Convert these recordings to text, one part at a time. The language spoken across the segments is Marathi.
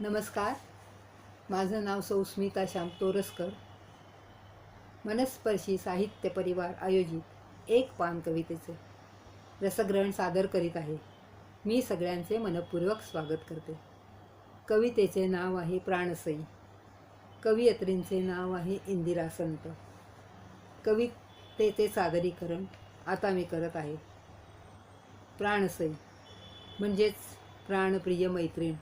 नमस्कार. माझं नाव सौ स्मिता श्याम तोरसकर. मनस्पर्शी साहित्य परिवार आयोजित एक पान कवितेचे रसग्रहण सादर करीत आहे. मी सगळ्यांचे मनपूर्वक स्वागत करते. कवितेचे नाव आहे प्राणसई. कवयित्रींचे नाव आहे इंदिरा संत. कवितेचे सादरीकरण आता मी करत आहे. प्राणसई म्हणजेच प्राणप्रिय मैत्रीण.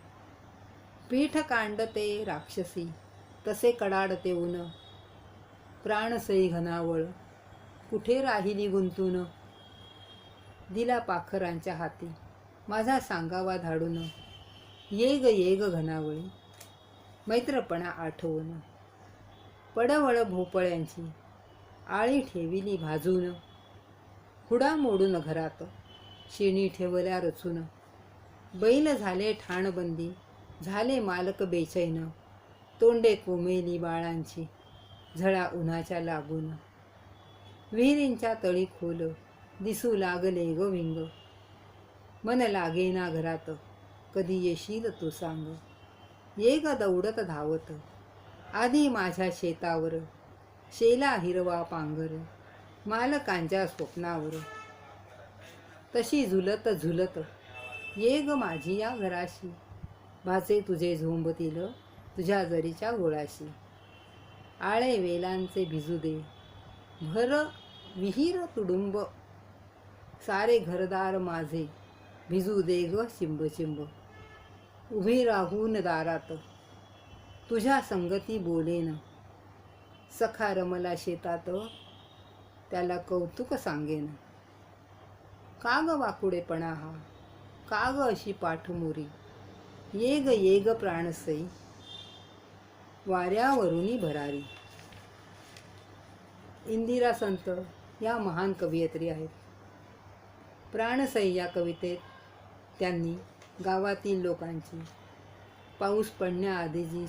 पीठ कांडते राक्षसी तसे कडाडते ऊन. प्राणसई घनावळ कुठे राहिली गुंतून? दिला पाखरांच्या हाती माझा सांगावा धाडून. ये ग ये ग घनावळी मैत्रपणा आठवून. पडवळ भोपळ्यांची आळी ठेविली भाजून. हुडा मोडून घरात शेणी ठेवल्या रचून. बैल झाले ठाणबंदी झाले मालक बेचैन. तोंडे कोमेली बाळांची झळा उन्हाच्या लागून. विहिरींच्या तळी खोल दिसू लागले गो विंग. मन लागेना घरात कधी येशील तू सांग. ये ग दौडत धावत आधी माझ्या शेतावर. शेला हिरवा पांगर मालकांच्या स्वप्नावर. तशी झुलत झुलत ये ग माझी या घराशी. भाचे तुझे झोंबतील तुझ्या जरीच्या गोळाशी. आळे वेलांचे भिजू दे भर विहीर तुडुंब. सारे घरदार माझे भिजू दे ग चिंब चिंब उभी राहून दारात तुझ्या संगती बोलेन. सखा रमला शेतात त्याला कौतुक सांगेन. काग वाकुडेपणा हा का अशी पाठमोरी. ये ग ये ग प्राणसई वाऱ्यावरुनी भरारी. इंदिरा संत या महान कवयित्री आहेत. प्राणसई या कवितेत त्यांनी गावातील लोकांची पाऊस पडण्याआधी जी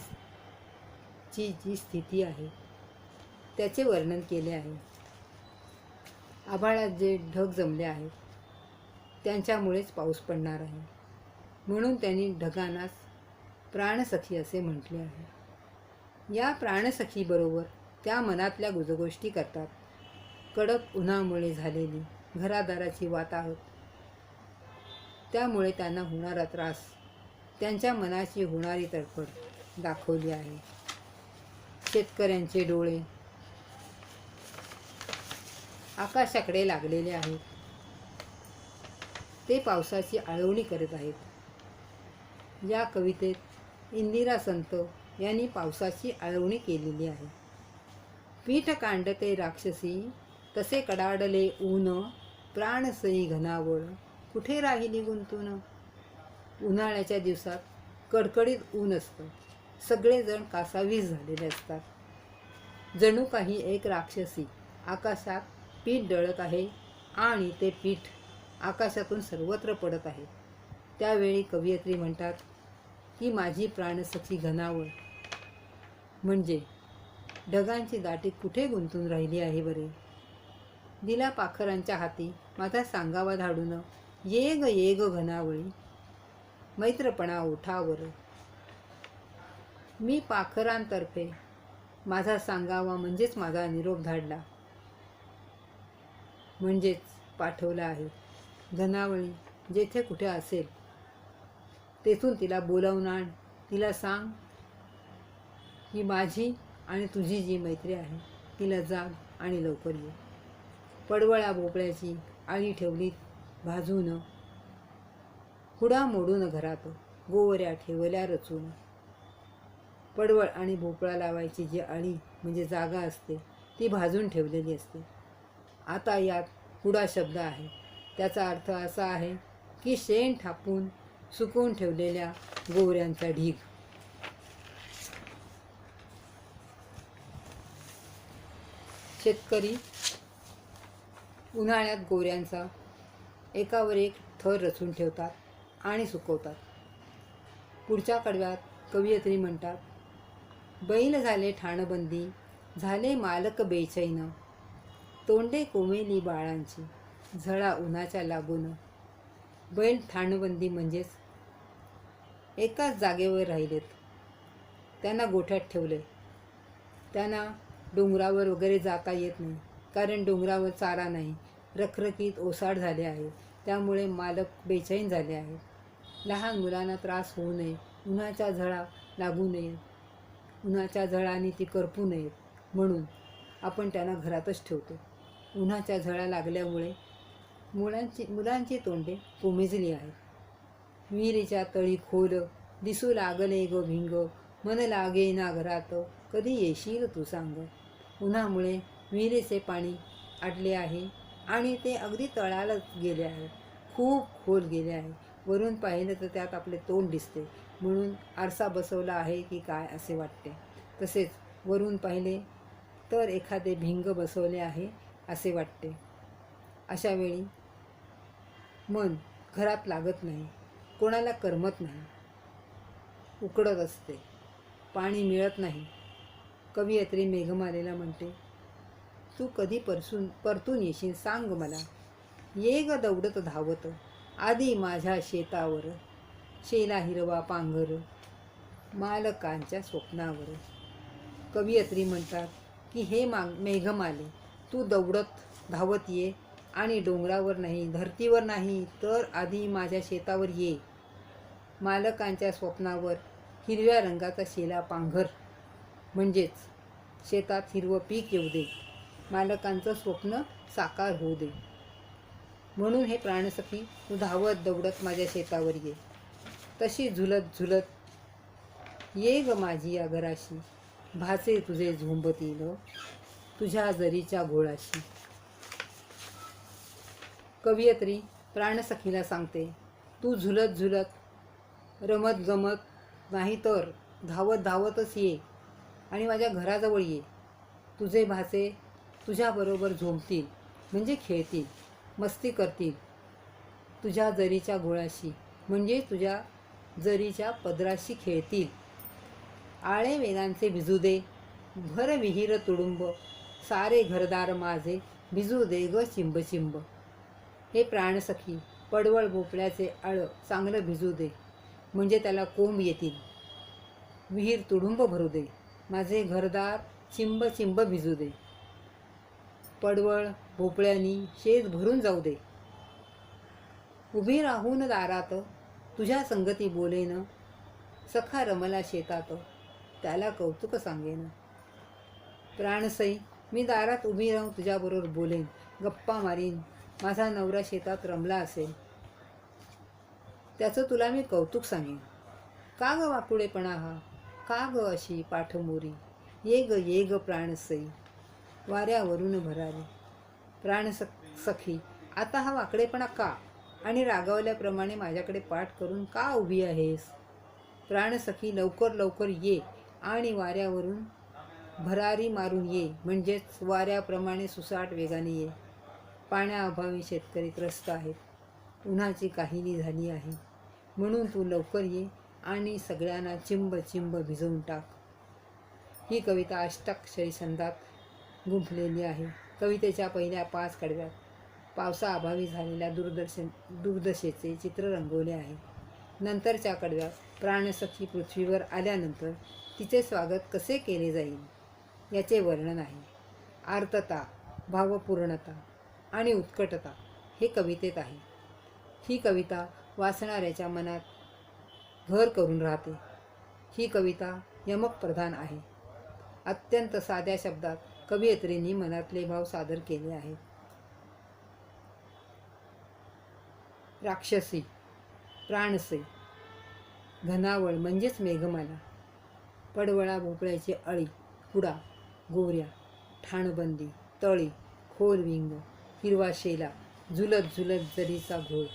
ची जी स्थिती आहे त्याचे वर्णन केले आहे. आभाळात जे ढग जमले आहेत त्यांच्यामुळेच पाऊस पडणार आहे. म्हणून त्यांनी ढगानास प्राणसखी असे म्हटले आहे. या प्राणसखीबरोबर त्या मनातल्या गुजगोष्टी करतात. कडक उन्हामुळे झालेली घरादाराची वाताहत. त्यामुळे त्यांना होणारा त्रास त्यांच्या मनाची होणारी तडफड दाखवली आहे. शेतकऱ्यांचे डोळे आकाशाकडे लागलेले आहेत. ते पावसाची आळवणी करत आहेत. या कवितेत इंदिरा संत यांनी पावसाची आळवणी केलेली आहे. पीठ कांडते राक्षसी तसे कडाडले ऊन प्राणसई घनावळ कुठे राहिली गुंतून? उन्हाळ्याच्या दिवसात कडकडीत ऊन असतं. सगळेजण कासावीस झालेले असतात. जणू काही एक राक्षसी आकाशात पीठ डळत आहे आणि ते पीठ आकाशातून सर्वत्र पडत आहे. त्यावेळी कवयित्री म्हणतात की माझी प्राणसखी घनावळ. म्हणजे ढगांची दाटी कुठे गुंतून राहिली आहे बरे? दिला पाखरांच्या हाती माझा सांगावा धाडून ये ग ये ग घनावळी. मैत्रपणा ओठावर मी पाखरांतर्फे माझा सांगावा म्हणजेच माझा निरोप धाडला. म्हणजेच पाठवला आहे. घनावळी जेथे कुठे असेल तेथून तिला बोलावून आण. तिला सांग की माझी आणि तुझी जी मैत्री आहे तिला जाग आणि लवकर ये. पडवळा भोपळ्याची आळी ठेवली भाजून हुडा मोडून घरात गोवऱ्या ठेवल्या रचून. पडवळ आणि भोपळा लावायची जी आळी म्हणजे जागा असते ती भाजून ठेवलेली असते. आता यात हुडा शब्द आहे. त्याचा अर्थ असा आहे की शेण थापून सुकवून ठेवलेल्या गोवऱ्यांचा ढीग. शेतकरी उन्हाळ्यात गोवऱ्यांचा एकावर एक थर रचून ठेवतात आणि सुकवतात. पुढच्या कडव्यात कवयत्री म्हणतात बैल झाले ठाणबंदी झाले मालक बेचैन. तोंडे कोमेली बाळांची झळा उन्हाच्या लागून. बैल ठाणबंदी म्हणजेच एकाच जागेवर राहिलेत. त्यांना गोठ्यात ठेवले त्यांना डोंगरावर वगैरे जाता येत नाही. कारण डोंगरावर चारा नाही. रखरखीत ओसाड झाले आहे. त्यामुळे मालक बेचैन झाले आहेत. लहान मुलांना त्रास होऊ नये. उन्हाच्या झळा लागू नये. उन्हाच्या झळाने ती करपू नयेत म्हणून आपण त्यांना घरातच ठेवतो. उन्हाच्या झळा लागल्यामुळे मुलांची मुलांची तोंडे कोमेजली आहेत. विहिरीच्या तळी खोल. दिसू लागले ग भिंग. मन लागे ना घरात. कधी येशील तू सांग. उन्हामुळे विहिरीचे पाणी आटले आहे आणि ते अगदी तळाला गेले आहे. खूप खोल गेले आहे. वरून पाहिलं तर त्यात आपले तोंड दिसते. म्हणून आरसा बसवला आहे की काय असे वाटते. तसेच वरून पाहिले तर एखादे भिंग बसवले आहे असे वाटते. अशा वेळी मन घरात लागत नाही. कोणाला करमत नाही. उकडत असते. पाणी मिळत नाही. कवयित्री मेघमालेला म्हणते तू कधी परसून परतून येशील सांग मला. ये ग दौडत धावत आधी माझ्या शेतावर. शेला हिरवा पांघर मालकांच्या स्वप्नावर. कवयित्री म्हणतात की हे माग मेघमाले तू दौडत धावत ये आणि डोंगरावर नाही धरतीवर नाही तर आधी माझ्या शेतावर ये. मालकांच्या स्वप्नावर हिरव्या रंगाचा शेला पांघर. म्हणजेच शेतात हिरवं पीक येऊ दे. मालकांचं स्वप्न साकार होऊ दे. म्हणून हे प्राणसखी तू धावत दौडत माझ्या शेतावर ये. तशी झुलत झुलत ये ग माझी या घराशी. भाचे तुझे झोंबतील तुझ्या जरीच्या घोळाशी. कवयित्री प्राणसखीला सांगते तू झुलत झुलत रमत गमत नाही तर धावत धावतच ये आणि माझ्या घराजवळ ये. तुझे भाचे तुझ्याबरोबर झोंबतील म्हणजे खेळतील मस्ती करतील. तुझ्या जरीच्या गोळाशी म्हणजे तुझ्या जरीच्या पदराशी खेळतील. आळे वेलांचे भिजू दे भर विहीर तुडुंब सारे घरदार माझे भिजू दे ग चिंब चिंब हे प्राणसखी पडवळ भोपळ्याचे आळं चांगलं भिजू दे. म्हणजे त्याला कोंब येतील. विहीर तुडुंब भरू दे. माझे घरदार चिंब चिंब भिजू दे. पडवळ भोपळ्यानी शेत भरून जाऊ दे. उभी राहून दारात तुझ्या संगती बोलेन. सखा रमला शेतात. त्याला कौतुक सांगेन. प्राणसई मी दारात उभी राहून तुझ्याबरोबर बोलेन. गप्पा मारीन. माझा नवरा शेतात रमला असेल. त्याचं तुला मी कौतुक सांगेन. का ग वाकुळेपणा हा? का ग अशी पाठमोरी? ये ग ये ग प्राणसई वाऱ्यावरून भरारी. प्राण सखी आता हा वाकडेपणा का? आणि रागावल्याप्रमाणे माझ्याकडे पाठ करून का उभी आहेस? प्राणसखी लवकर लवकर ये आणि वाऱ्यावरून भरारी मारून ये. म्हणजेच वाऱ्याप्रमाणे सुसाट वेगाने ये. पाण्याअभावी शेतकरी त्रस्त आहेत. उन्हाची काहिनी झाली आहे. म्हणून तू लवकर ये आणि सगळ्यांना चिंब चिंब भिजवून टाक. ही कविता अष्टाक्षरी छंदात गुंफलेली आहे. कवितेच्या पहिल्या पाच कडव्यात पावसाअभावी झालेल्या दूरदर्शन दुर्दशेचे चित्र रंगवले आहे. नंतरच्या कडव्यात प्राणसखी पृथ्वीवर आल्यानंतर तिचे स्वागत कसे केले जाईल याचे वर्णन आहे. आर्तता भावपूर्णता आणि उत्कटता हे कवितेत आहे. ही कविता वाचणाऱ्याच्या मनात घर करून राहते. ही कविता यमक प्रधान आहे. अत्यंत साध्या शब्दात कवयित्रींनी मनातले भाव सादर केले आहेत. राक्षसी प्राणसे घनावळ म्हणजेच मेघमाला पडवळा भोपळ्याची अळी कुडा गोऱ्या ठाणबंदी तळी खोल विंग हिरवा शेला झुलत झुलत जरीचा घोळ.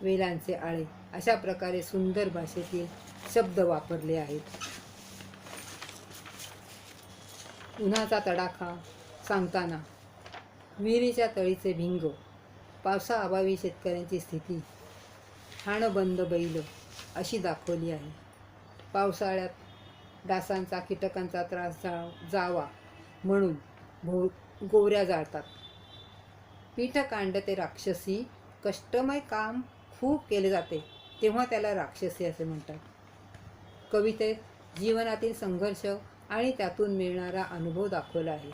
वेलांचे आळे अशा प्रकारे सुंदर भाषेतील शब्द वापरले आहेत. उन्हाचा तडाखा सांगताना विहिरीच्या तळीचे भिंग पावसाअभावी शेतकऱ्यांची स्थिती हाणबंद बैल अशी दाखवली आहे. पावसाळ्यात डासांचा कीटकांचा त्रास जा जावा म्हणून भो गोवऱ्या जाळतात. पीठकांड ते राक्षसी कष्टमय काम खूप केले जाते. तेव्हा त्याला राक्षसी असे म्हणतात. कवितेत जीवनातील संघर्ष आणि त्यातून मिळणारा अनुभव दाखवला आहे.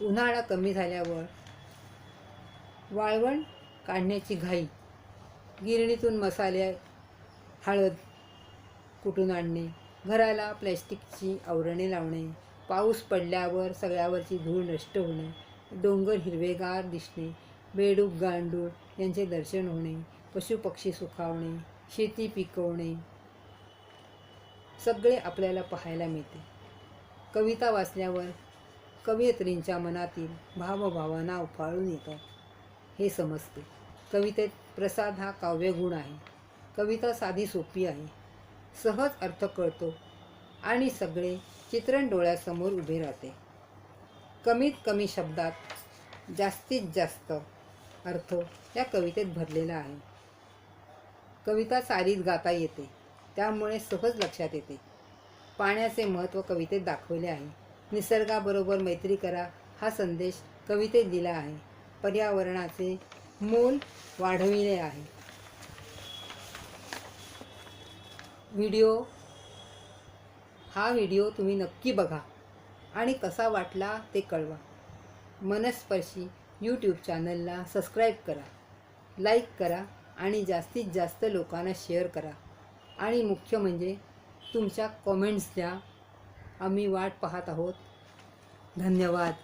उन्हाळा कमी झाल्यावर वाळवण काढण्याची घाई गिरणीतून मसाले हळद कुटून आणणे घराला प्लॅस्टिकची आवरणे लावणे पाऊस पडल्यावर सगळ्यावरची धूळ नष्ट होणे डोंगर हिरवेगार दिसणे बेडूक गांडूळ यांचे दर्शन होणे पशुपक्षी सुखावणे शेती पिकवणे सगळे आपल्याला पाहायला मिळते. कविता वाचल्यावर कवयित्रींच्या मनातील भावभावना उफाळून येतात. हे समजते. कवितेत प्रसाद हा काव्यगुण आहे. कविता साधी सोपी आहे. सहज अर्थ कळतो आणि सगळे चित्रण डोळ्यासमोर उभे राहते. कमीत कमी शब्दात जास्तीत जास्त अर्थ या कवितेत भरलेला आहे. कविता सारीत गाता येते. त्यामुळे सहज लक्षात येते. पाण्याचे महत्त्व कवितेत दाखवले आहे. निसर्गाबरोबर मैत्री करा हा संदेश कवितेत दिला आहे. पर्यावरणाचे मोल वाढविले आहे. व्हिडिओ हा व्हिडिओ तुम्ही नक्की बघा आणि कसा वाटला ते कळवा. मनस्पर्शी यूट्यूब चॅनलला सबस्क्राईब करा. लाईक करा. आणि जास्तीत जास्त लोकांना शेअर करा. आणि मुख्य म्हणजे तुमच्या कॉमेंट्स द्या. आम्ही वाट पाहत आहोत. धन्यवाद.